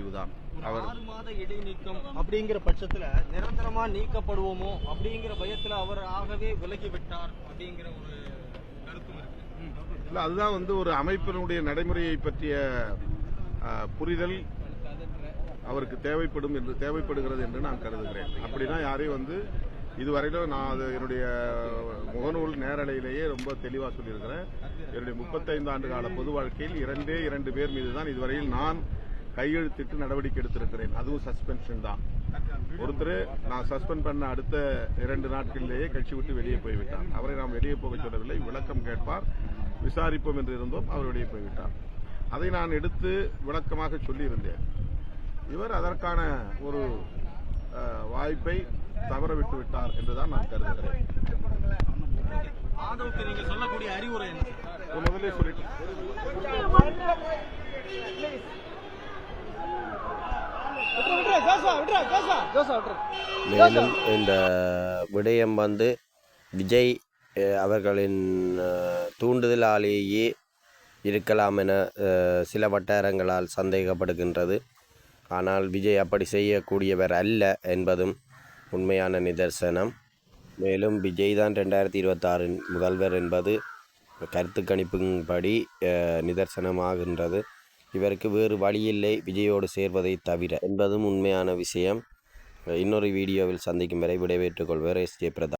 ஒரு அவர் ஆறு மாத இடைநீக்கம் அப்படிங்கிற பட்சத்துல நிரந்தரமா நீக்கப்படுவோமோ அப்படிங்கிற பயத்துல அவர் ஆகவே விலகி விட்டார் அப்படிங்கிற ஒரு கருத்தும் இருக்கு. இல்ல அதுதான் வந்து ஒரு அமைப்பினுடைய நடைமுறையை பற்றிய புரிதல் அவருக்கு தேவைப்படும் என்று தேவைப்படுகிறது என்று நான் கருதுகிறேன். அப்படின்னா யாரையும் வந்து இதுவரையிலும் நான் அது என்னுடைய முகநூல் நேரலையிலேயே ரொம்ப தெளிவாக சொல்லியிருக்கிறேன். என்னுடைய முப்பத்தைந்து ஆண்டு கால பொது வாழ்க்கையில் இரண்டே இரண்டு பேர் மீது தான் இதுவரையில் நான் கையெழுத்திட்டு நடவடிக்கை எடுத்திருக்கிறேன். அதுவும் சஸ்பென்ஷன் தான். ஒருத்தர் நான் சஸ்பெண்ட் பண்ண அடுத்த இரண்டு நாட்களிலேயே கட்சி விட்டு வெளியே போய்விட்டார். அவரை நாம் வெளியே போக சொல்லவில்லை. விளக்கம் கேட்பார். விசாரிப்போம் என்று இருந்தோம். அவர் வெளியே போய்விட்டார். அதை நான் எடுத்து விளக்கமாக சொல்லியிருந்தேன். இவர் அதற்கான ஒரு வாய்ப்பை தவற விட்டு விட்டார் என்றுதான் நான் கருதுகிறேன். ஆதவுக்கு நீங்க மேலும் இந்த விடயம் வந்து விஜய் அவர்களின் தூண்டுதலாலேயே இருக்கலாம் என சில வட்டாரங்களால் சந்தேகப்படுகின்றது. ஆனால் விஜய் அப்படி செய்யக்கூடியவர் அல்ல என்பதும் உண்மையான நிதர்சனம். மேலும் விஜய் தான் ரெண்டாயிரத்தி இருபத்தாறின் முதல்வர் என்பது கருத்து கணிப்பின்படி நிதர்சனமாகின்றது. இவருக்கு வேறு வழியில்லை விஜயோடு சேர்வதை தவிர. என்பதும் உண்மையான விஷயம். இன்னொரு வீடியோவில் சந்திக்கும் வரை விடைபெற்றுக் கொள்வர் எஸ். ஜே